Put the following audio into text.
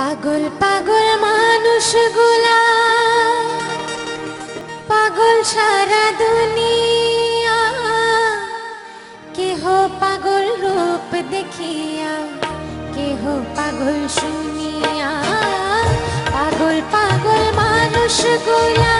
পাগল পাগল মানুষগুলা। পাগল সারা দুনিয়া। কেহ পাগল রূপ দেখিয়া, কেহ পাগল শুনিয়া। পাগল পাগল মানুষগুলা।